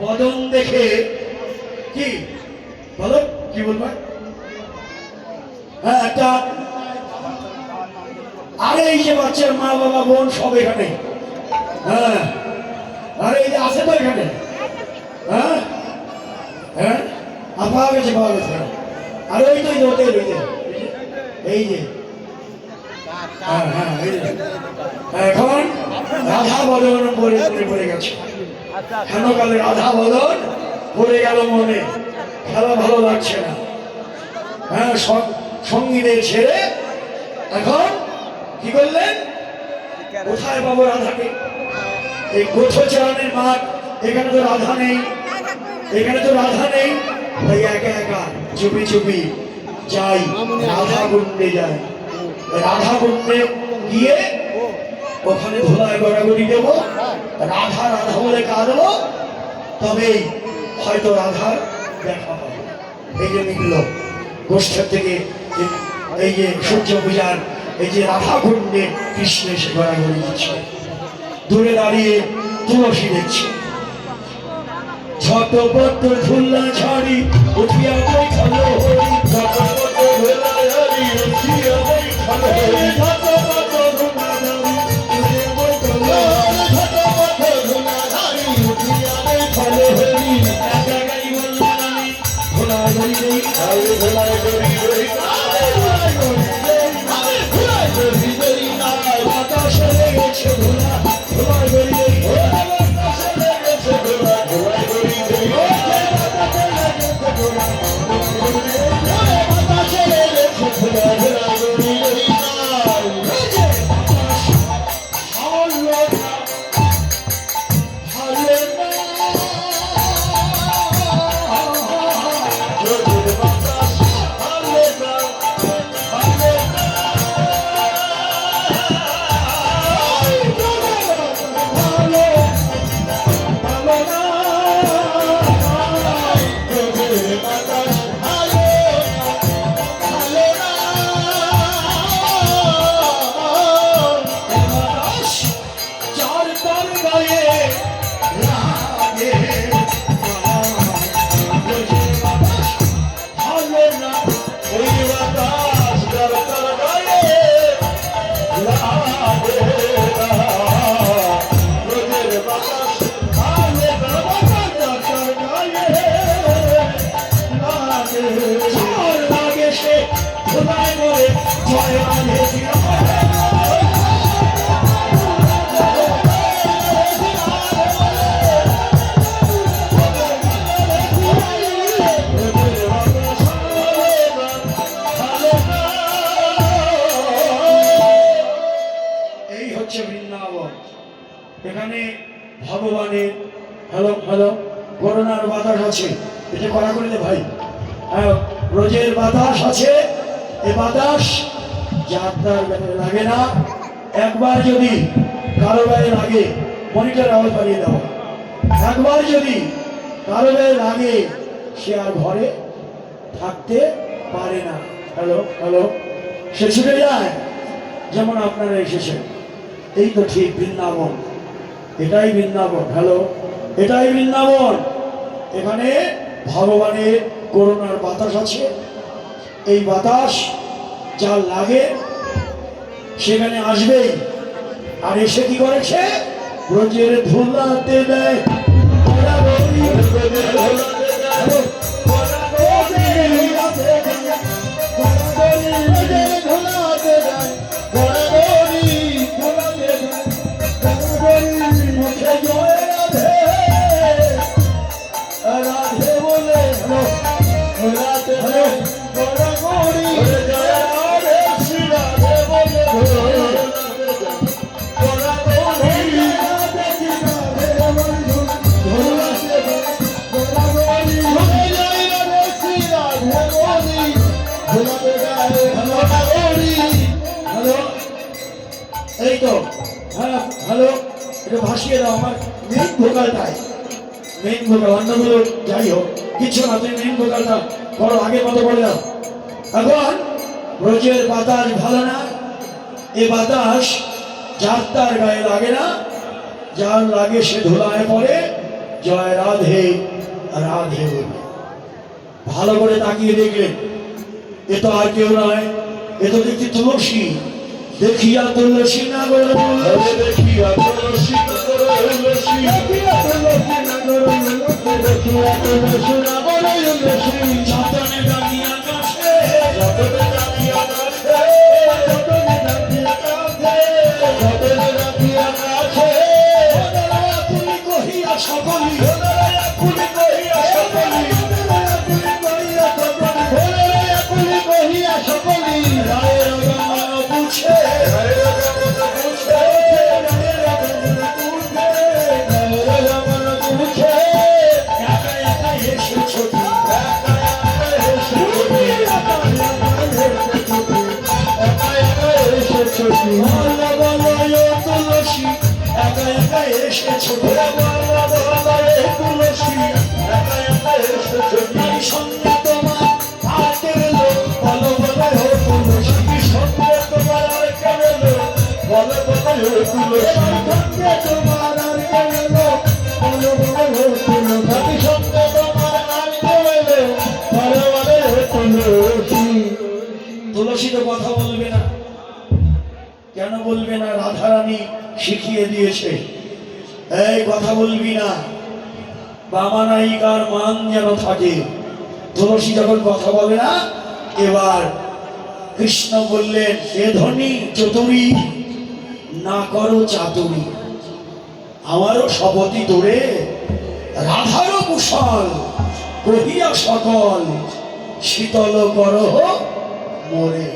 দেখে কি? বলো, কি বলব? হ্যাঁ একটা আরে এই যে বাচ্চার মা বাবা বোন সব এখানে। হ্যাঁ আরে এই যে আছে তো এখানে। হ্যাঁ হ্যাঁ আর পাওয়া গেছে পাওয়া গেছে আরে ওই তো ওদের ওই যে, এই যে হ্যাঁ হ্যাঁ এই যে। এখন রাধা বদন পরে পড়ে গেছে। কেন কালে রাধা বদন পড়ে গেল মনে। খেলা ভালো লাগছে না। হ্যাঁ সঙ্গীদের ছেড়ে এখন কি করলেন? কোথায় পাবো রাধাকে? এই গোঠচারণের মাঠ, এখানে তো রাধা নেই। এখানে তো রাধা নেই। তাই একা একা চুপি চুপি যাই, রাধা কুণ্ডে যাই। রাধা কুণ্ডে গিয়ে ওখানে ধোলায় গড়াগড়ি দেব। রাধা রাধা বলে কাঁদবো তবেই হয়তো রাধার দেখা পাবো। এই যে মিলল গোষ্ঠের থেকে এই যে সূর্য পূজার, এই যে রাধা কুণ্ডে কৃষ্ণ এসে গড়াগড়ি দিচ্ছে। দূরে দাঁড়িয়ে তুলসী দেখছে। ঝটপট ধুল্লা ঝাড়ি, উঠিয়া বৈঠল হরি ঝটপট ধুল্লা ঝাড়ি, উঠিয়া বৈঠল হরি। এখানে ভগবানের হ্যালো হ্যালো করোনার বাতাস আছে। এটা করা করে ভাই। হ্যাঁ রোজের বাতাস আছে। এ বাতাস তার গায়ে লাগে না। একবার যদি কারও গায়ে লাগে মনিটর আওয়াজ বাড়িয়ে দাও। একবার যদি কারও গায়ে লাগে, সে আর ঘরে থাকতে পারে না। Hello hello. সে ছুটে যায়, যেমন আপনারা এসেছেন। এই তো ঠিক বৃন্দাবন। এটাই বৃন্দাবন। হ্যালো। এটাই বৃন্দাবন। এখানে ভগবানের করোনার বাতাস আছে। এই বাতাস যা লাগে সেখানে আসবে। আর এসে কি করেছে ব্রজের দেয় ধুলাতে দেয়, তো? হ্যাঁ হ্যালো? এটা ভাসিয়ে দাও আমার মেন ভোকালটাই মেন ভোকাল, অন্যগুলো যাই হোক, কিছু না, তুমি মেন ভোকালটা বড় আগের মতো করে দাও। এখন রোজের বাতাস ভালো না, এ বাতাস যার তার গায়ে লাগে না, যার লাগে সে ধুলায় পড়ে, জয় রাধে রাধে বলে। ভালো করে তাকিয়ে দেখলেন এ তো আর কেউ নয়, এ তো দেখছি তুলসী। দেখিয়া তুলসী না গো তুলসী দেখিয়া তুলসী না গো তুলসী দেখিয়া তুলসী না গো দেখিয়া তুলসী না গো তুলসী যতনে তো কথা বলবে না। কেন বলবে না? রাধারানী শিখিয়ে দিয়েছে। এই কথা বলবি না। বাবা নায়িকার মান যেন থাকে। তুলসী যখন কথা বলে না, এবার কৃষ্ণ বললেন এ ধনী, চতুরী, না করো চাতুরি। আমারও শপথি তোরে রাধারও কুশল, কহিয়া সকল, শীতল করহ মরে।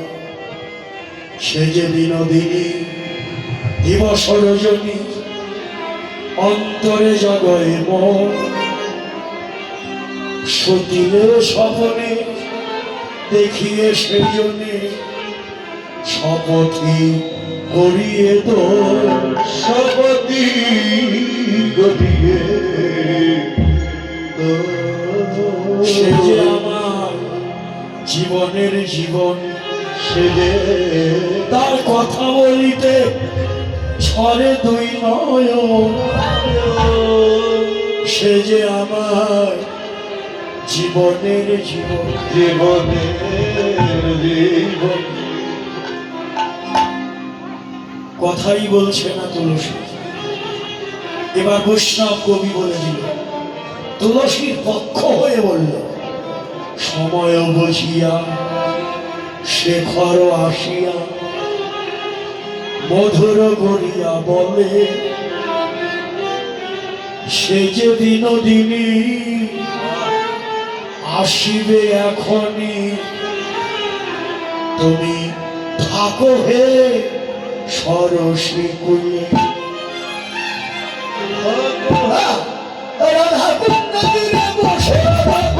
সে যে বিনোদিনী, দিবস রজনী অন্তরে জগয় মন সতীলের স্বপনে দেখিয়ে সেজনে শপথি করিয়ে তো। শপথি করিয়ে সে যে আমার জীবনের জীবন সে যে তার কথা বলিতে ছড়ে দুই নয়ন। সে যে আমার জীবনের জীবন। জীবনের জীবন। কথাই বলছে না তুলসী। এবার বৈষ্ণব কবি বলে দিল তুলসীর পক্ষ হয়ে বলল সময় বসিয়া শেখর আসিয়া মধুর করিয়া বলে সে যে নদিনী আসিবে এখনই। তুমি থাকো হে সরসী কুলে। রাধা বসে।